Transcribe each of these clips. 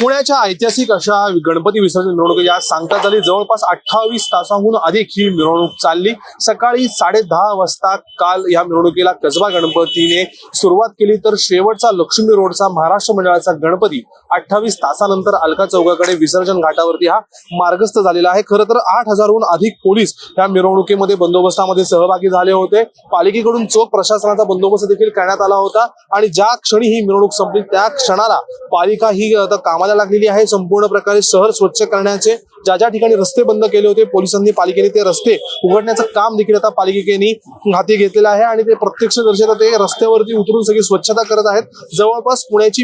पुण्याच्या ऐतिहासिक अशा गणपती विसर्जन मिरवणुकी या सांगता झाली जवळपास अठ्ठावीस तासाहून अधिक ही मिरवणूक चालली. सकाळी साडे दहा वाजता काल या मिरवणुकीला कसबा गणपतीने सुरुवात केली. तर शेवटचा लक्ष्मी रोडचा महाराष्ट्र मंडळाचा गणपती अठ्ठावीस तासानंतर अलका चौकाकडे विसर्जन घाटावरती हा मार्गस्थ झालेला आहे. खरं तर आठ हजारहून अधिक पोलीस या मिरवणुकीमध्ये बंदोबस्तामध्ये सहभागी झाले होते. पालिकेकडून चोख प्रशासनाचा बंदोबस्त देखील करण्यात आला होता. आणि ज्या क्षणी ही मिरवणूक संपली त्या क्षणाला पालिका ही आता कामाला लागलेली आहे. संपूर्ण प्रकारे शहर स्वच्छ करण्याचे ज्या ज्या ठिकाणी रस्ते बंद केले होते पोलिसांनी पालिकेने ते रस्ते उघडण्याचं काम देखील आता पालिकेने हाती घेतलेलं आहे आणि ते प्रत्यक्ष दर्शक ते रस्त्यावरती उतरून सगळी स्वच्छता करत आहेत. जवळपास पुण्याची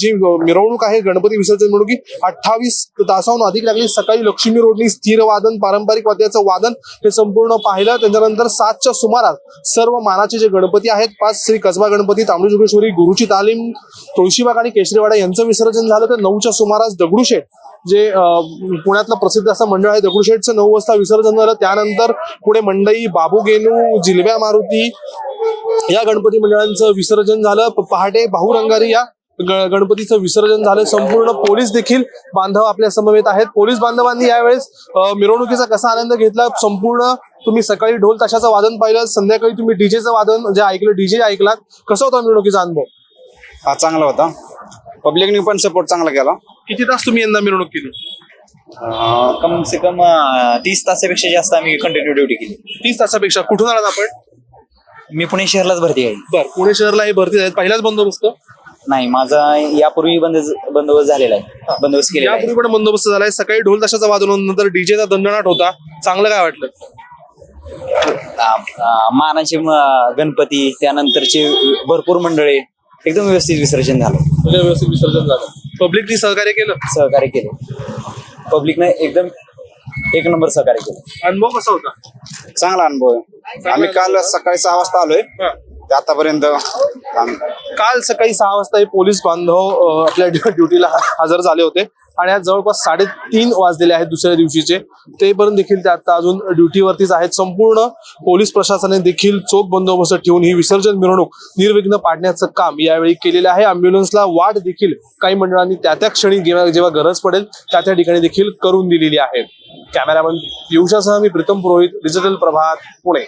जी मिरवणूक आहे गणपती विसर्जन मिरवणुकी अठ्ठावीस तासाहून अधिक लागली. सकाळी लक्ष्मी रोडनी स्थिर वादन पारंपरिक वाद्याचं वादन हे संपूर्ण पाहिलं. त्याच्यानंतर सातच्या सुमारास सर्व मानाचे जे गणपती आहेत पाच श्री कसबा गणपती तांबडी जोगेश्वरी गुरुची तालीम तुळशीबाग आणि केशरीवाडा यांचं विसर्जन झालं. तर नऊच्या सुमारास दगडूशेठ जे पुण्यातलं प्रसिद्ध असं मंडळ आहे दगडूशेठचं नऊ वाजता विसर्जन झालं. त्यानंतर पुढे मंडई बाबू गेनू जिलव्या मारुती या गणपती मंडळांचं विसर्जन झालं. पहाटे बाहुरंगारी या गणपतीचं विसर्जन झालं. संपूर्ण पोलीस देखील बांधव आपल्या समवेत आहेत. पोलीस बांधवांनी यावेळेस मिरवणुकीचा कसा आनंद घेतला? संपूर्ण तुम्ही सकाळी ढोल ताशाचं वादन पाहिलं. संध्याकाळी तुम्ही डीजेचं वादन जे ऐकलं डीजे ऐकलात. कसा होता मिरवणुकीचा अनुभव? हा चांगला होता. पब्लिकने पण सपोर्ट चांगला केला. किती तास तुम्ही यंदा मिरवणूक केली? अं, कम से कम अं, तीस तासापेक्षा जास्त आम्ही कंटिन्यू ड्युटी केली. तीस तासापेक्षा. कुठून आलात आपण? मी पुणे शहरलाच भरती आहे. बर पुणे शहरला हे भरती आहेत पहिलाच बंदोबस्त? नाही माझा यापूर्वी बंद बंदोबस्त झालेला आहे. बंदोबस्त केलेला आहे. यापूर्वी पण बंदोबस्त झालाय सकाळी ढोल ताशाचा वादन नंतर डीजेचा दंडनाट होता. चांगलं काय वाटलं? मानाचे म- गणपती त्यानंतरचे भरपूर मंडळे. एकदम व्यवस्थित विसर्जन झालं. म्हणजे व्यवस्थित विसर्जन झालं. पब्लिकनी सहकार्य केलं? सहकार्य केले. पब्लिकने एकदम एक नंबर सहकार्य केलं. अनुभव कसा होता? चांगला अनुभव आहे. आम्ही काल सकाळी सहा वाजता आलोय. हा. ते आतापर्यंत काल सकाळी सहा वाजता हे पोलीस बांधव अं, आपल्या ड्यु- ड्युटीला हजर झाले होते. आणि आज जवळपास साडेतीन वाजलेले आहेत दुसऱ्या दिवशीचे. ते पण देखील ते आता अजून ड्युटीवरतीच आहेत. संपूर्ण पोलीस प्रशासनाने देखील चोख बंदोबस्त ठेवून ही विसर्जन मिरवणूक निर्विघ्न पाडण्याचं काम यावेळी केलेलं आहे. अँब्युलन्सला वाट देखील काही मंडळांनी त्या त्या क्षणी जेव्हा जेव्हा गरज पडेल त्या त्या ठिकाणी देखील करून दिलेली आहे. कॅमेरामन पियुषासह मी प्रीतम पुरोहित डिजिटल प्रभात पुणे.